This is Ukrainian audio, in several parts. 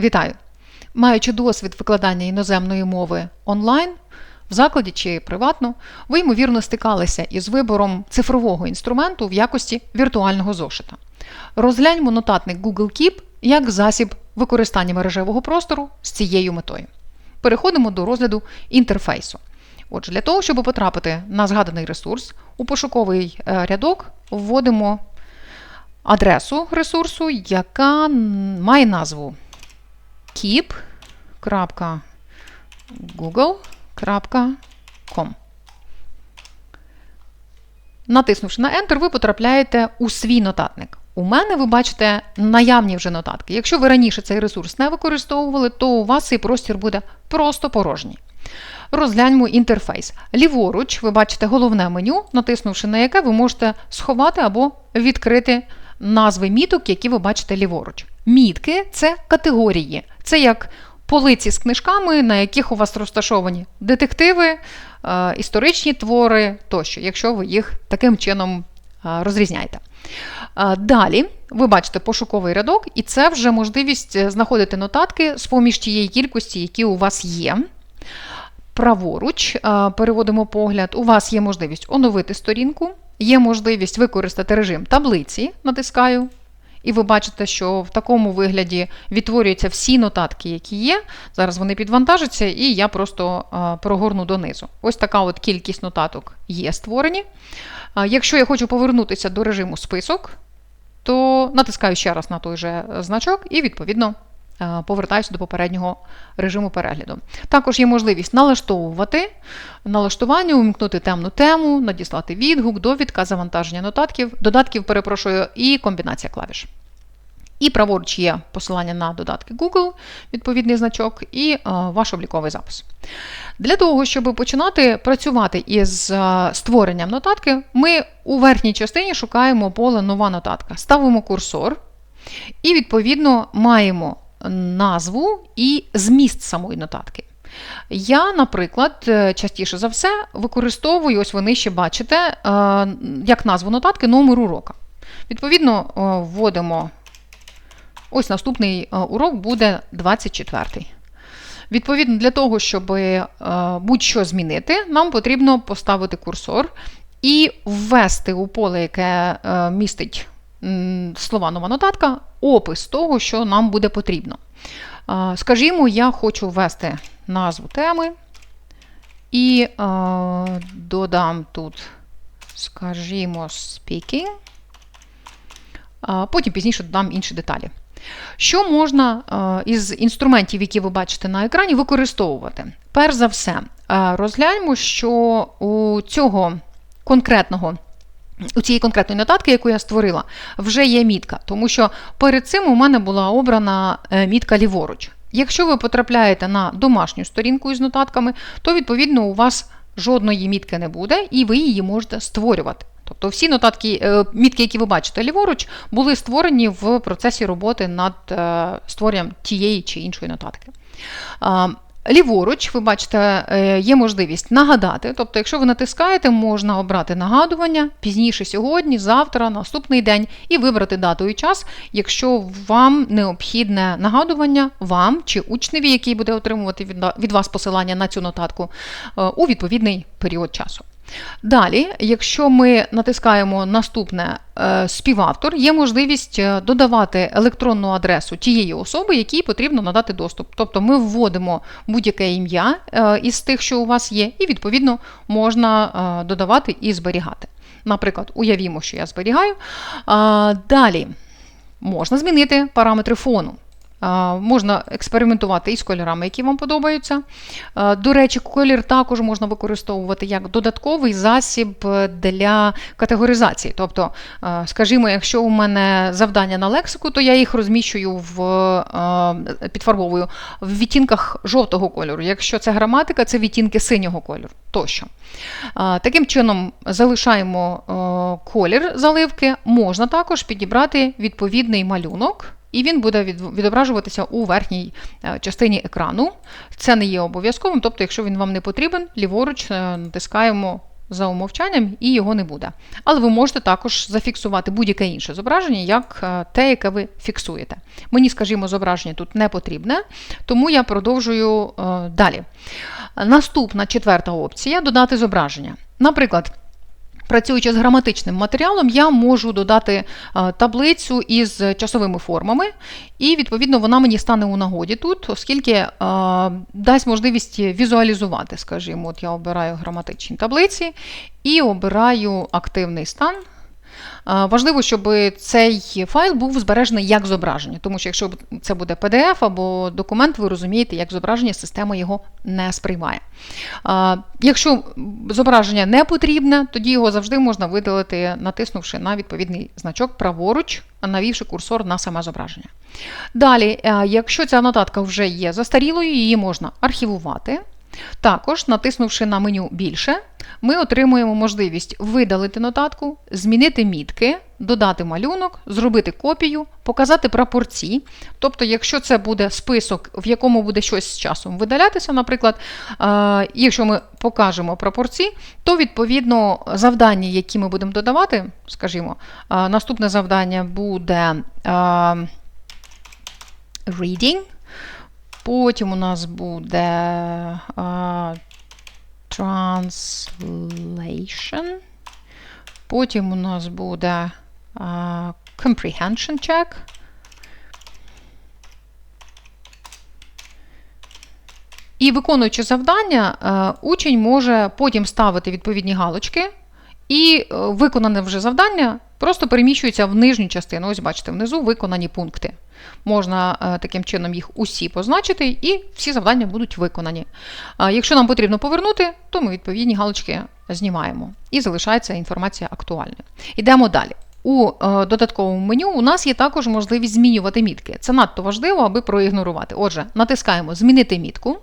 Вітаю! Маючи досвід викладання іноземної мови онлайн, в закладі чи приватно, ви ймовірно стикалися із вибором цифрового інструменту в якості віртуального зошита. Розгляньмо нотатник Google Keep як засіб використання мережевого простору з цією метою. Переходимо до розгляду інтерфейсу. Отже, для того, щоб потрапити на згаданий ресурс, у пошуковий е, рядок вводимо адресу ресурсу, яка має назву keep.google.com. Натиснувши на Enter, ви потрапляєте у свій нотатник. У мене ви бачите наявні вже нотатки. Якщо ви раніше цей ресурс не використовували, то у вас цей простір буде просто порожній. Розгляньмо інтерфейс. Ліворуч, ви бачите головне меню, натиснувши на яке ви можете сховати або відкрити назви міток, які ви бачите ліворуч. Мітки це категорії. Це як полиці з книжками, на яких у вас розташовані детективи, е, історичні твори тощо, якщо ви їх таким чином е, розрізняєте. Е, далі ви бачите пошуковий рядок, і це вже можливість знаходити нотатки з поміж тієї кількості, які у вас є. Праворуч переводимо погляд, у вас є можливість оновити сторінку, є можливість використати режим таблиці, натискаю. І ви бачите, що в такому вигляді відтворюються всі нотатки, які є. Зараз вони підвантажаться, і я просто прогорну донизу. Ось така от кількість нотаток є створені. Якщо я хочу повернутися до режиму список, то натискаю ще раз на той же значок, і, відповідно, Е, повертаюся до попереднього режиму перегляду. Також є можливість налаштовувати налаштування, увімкнути темну тему, надіслати відгук, довідка, завантаження нотатків, додатків, перепрошую, і комбінація клавіш. І праворуч є посилання на додатки Google, відповідний значок, і е, ваш обліковий запис. Для того, щоб починати працювати із е, створенням нотатки, ми у верхній частині шукаємо поле Нова нотатка. Ставимо курсор, і, відповідно, маємо назву і зміст самої нотатки. Я, наприклад, е, частіше за все використовую, ось ви нижче бачите, е, як назву нотатки номер урока. Відповідно, е, вводимо ось наступний урок буде 24-й. Відповідно, для того, щоб будь-що змінити, нам потрібно поставити курсор і ввести у поле, яке містить слова нова нотатка, опис того, що нам буде потрібно. Скажімо, я хочу ввести назву теми і додам тут, скажімо, speaking, потім пізніше додам інші деталі. Що можна із інструментів, які ви бачите на екрані, використовувати? Перш за все, розгляньмо, що у цього конкретного у цієї конкретної нотатки, яку я створила, вже є мітка, тому що перед цим у мене була обрана е, мітка ліворуч. Якщо ви потрапляєте на домашню сторінку із нотатками, то відповідно у вас жодної мітки не буде, і ви її можете створювати. Тобто всі нотатки, е, мітки, які ви бачите ліворуч, були створені в процесі роботи над е, створенням тієї чи іншої нотатки. Ліворуч, ви бачите, е, є можливість нагадати. Тобто, якщо ви натискаєте, можна обрати нагадування пізніше сьогодні, завтра, наступний день, і вибрати дату і час, якщо вам необхідне нагадування, вам чи учневі, який буде отримувати від вас посилання на цю нотатку, е, у відповідний період часу. Далі, якщо ми натискаємо наступне е, співавтор, є можливість е, додавати електронну адресу тієї особи, якій потрібно надати доступ. Тобто ми вводимо будь-яке ім'я е, із тих, що у вас є, і відповідно можна додавати і зберігати. Наприклад, уявімо, що я зберігаю. Далі можна змінити параметри фону. Можна експериментувати із кольорами, які вам подобаються. До речі, колір також можна використовувати як додатковий засіб для категоризації. Тобто, скажімо, якщо у мене завдання на лексику, то я їх розміщую в підфарбовую в відтінках жовтого кольору. Якщо це граматика, це відтінки синього кольору тощо. Таким чином, залишаємо колір заливки, можна також підібрати відповідний малюнок. І він буде відображуватися у верхній е, частині екрану. Це не є обов'язковим, тобто, якщо він вам не потрібен, ліворуч е, натискаємо за умовчанням і його не буде. Але ви можете також зафіксувати будь-яке інше зображення, як е, те, яке ви фіксуєте. Мені, скажімо, зображення тут не потрібне, тому я продовжую далі. Наступна четверта опція додати зображення. Наприклад, Працюючи з граматичним матеріалом, я можу додати е, таблицю із часовими формами, і, відповідно, вона мені стане у нагоді тут, оскільки е, дасть можливість візуалізувати, скажімо, от я обираю граматичні таблиці і обираю активний стан. Важливо, щоб цей файл був збережений як зображення, тому що якщо це буде PDF або документ, ви розумієте, як зображення, система його не сприймає. Якщо зображення не потрібне, тоді його завжди можна видалити, натиснувши на відповідний значок праворуч, навівши курсор на саме зображення. Далі, якщо ця нотатка вже є застарілою, її можна архівувати. Також, натиснувши на меню Більше, ми отримуємо можливість видалити нотатку, змінити мітки, додати малюнок, зробити копію, показати прапорці. Тобто, якщо це буде список, в якому буде щось з часом видалятися, наприклад, якщо ми покажемо прапорці, то відповідно завдання, які ми будемо додавати, скажімо, наступне завдання буде reading. Потім у нас буде uh, translation. Потім у нас буде uh, comprehension check. І виконуючи завдання, учень може потім ставити відповідні галочки, і виконане вже завдання просто переміщується в нижню частину. Ось, бачите, внизу виконані пункти. Можна е, таким чином їх усі позначити, і всі завдання будуть виконані. Якщо нам потрібно повернути, то ми відповідні галочки знімаємо і залишається інформація актуальною. Йдемо далі. У е, додатковому меню у нас є також можливість змінювати мітки. Це надто важливо, аби проігнорувати. Отже, натискаємо Змінити мітку.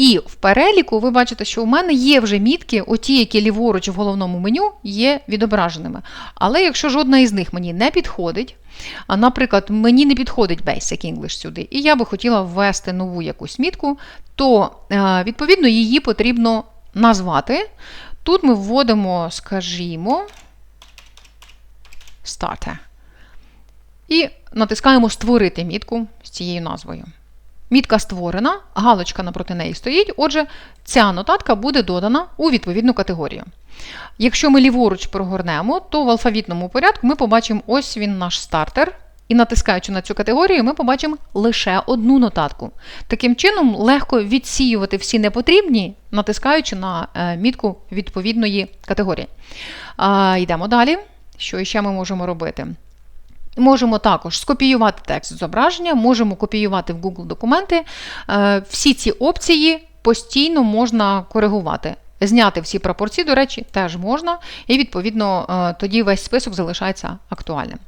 І в переліку ви бачите, що у мене є вже мітки, оті, які ліворуч в головному меню є відображеними. Але якщо жодна із них мені не підходить, наприклад, мені не підходить Basic English сюди, і я би хотіла ввести нову якусь мітку, то е, відповідно її потрібно назвати. Тут ми вводимо, скажімо, Starter. І натискаємо Створити мітку з цією назвою. Мітка створена, галочка напроти неї стоїть, отже, ця нотатка буде додана у відповідну категорію. Якщо ми ліворуч прогорнемо, то в алфавітному порядку ми побачимо ось він наш стартер. І натискаючи на цю категорію, ми побачимо лише одну нотатку. Таким чином, легко відсіювати всі непотрібні, натискаючи на е, мітку відповідної категорії. Йдемо далі. Що ще ми можемо робити? Можемо також скопіювати текст зображення, можемо копіювати в Google документи. Е, всі ці опції постійно можна коригувати. Зняти всі пропорції, до речі, теж можна, і, відповідно, е, тоді весь список залишається актуальним.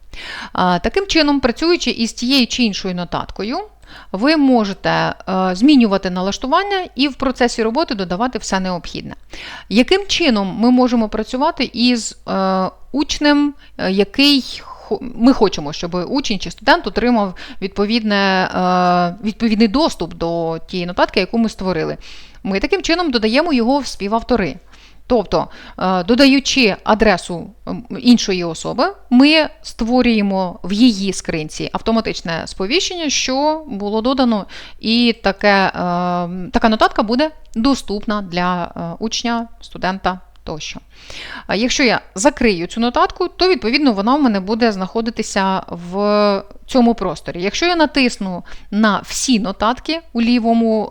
Е, таким чином, працюючи із тією чи іншою нотаткою, ви можете змінювати налаштування і в процесі роботи додавати все необхідне. Яким чином ми можемо працювати із учнем, який ми хочемо, щоб учень чи студент отримав відповідне, е, відповідний доступ до тієї нотатки, яку ми створили. Ми таким чином додаємо його в співавтори. Тобто, е, додаючи адресу іншої особи, ми створюємо в її скринці автоматичне сповіщення, що було додано, і таке, е, така нотатка буде доступна для учня, студента тощо. Якщо я закрию цю нотатку, то відповідно вона в мене буде знаходитися в цьому просторі. Якщо я натисну на всі нотатки у лівому е,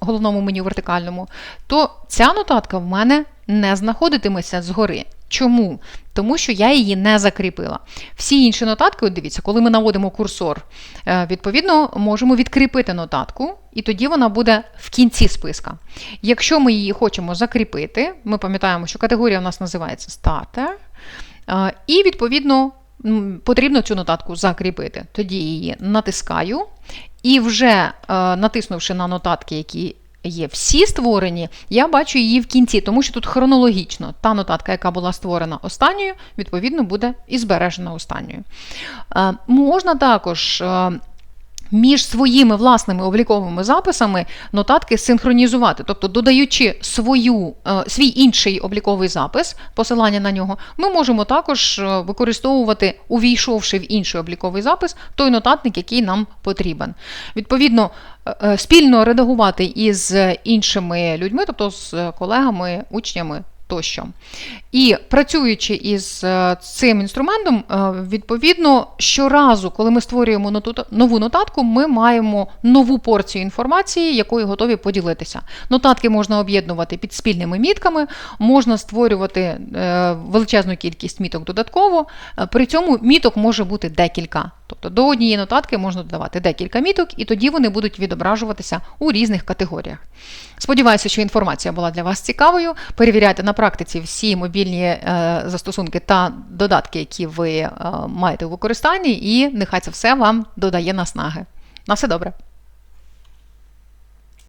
головному меню вертикальному, то ця нотатка в мене не знаходитиметься згори. Чому? Тому що я її не закріпила. Всі інші нотатки, от дивіться, коли ми наводимо курсор, е, відповідно, можемо відкріпити нотатку, і тоді вона буде в кінці списка. Якщо ми її хочемо закріпити, ми пам'ятаємо, що категорія у нас називається Starter, е, і, відповідно, потрібно цю нотатку закріпити. Тоді її натискаю. І вже е, натиснувши на нотатки, які є всі створені, я бачу її в кінці, тому що тут хронологічно та нотатка, яка була створена останньою, відповідно, буде і збережена останньою. Е, можна також. Між своїми власними обліковими записами нотатки синхронізувати, тобто додаючи свою, е, свій інший обліковий запис, посилання на нього, ми можемо також е, використовувати, увійшовши в інший обліковий запис, той нотатник, який нам потрібен. Відповідно, е, спільно редагувати із іншими людьми, тобто з колегами, учнями. Тощо. І працюючи із е, цим інструментом, е, відповідно, щоразу, коли ми створюємо нову нотатку, ми маємо нову порцію інформації, якою готові поділитися. Нотатки можна об'єднувати під спільними мітками, можна створювати е, величезну кількість міток додатково. При цьому міток може бути декілька. Тобто до однієї нотатки можна додавати декілька міток, і тоді вони будуть відображуватися у різних категоріях. Сподіваюся, що інформація була для вас цікавою. Перевіряйте на практиці всі мобільні е, застосунки та додатки, які ви е, маєте у використанні, і нехай це все вам додає наснаги. На все добре.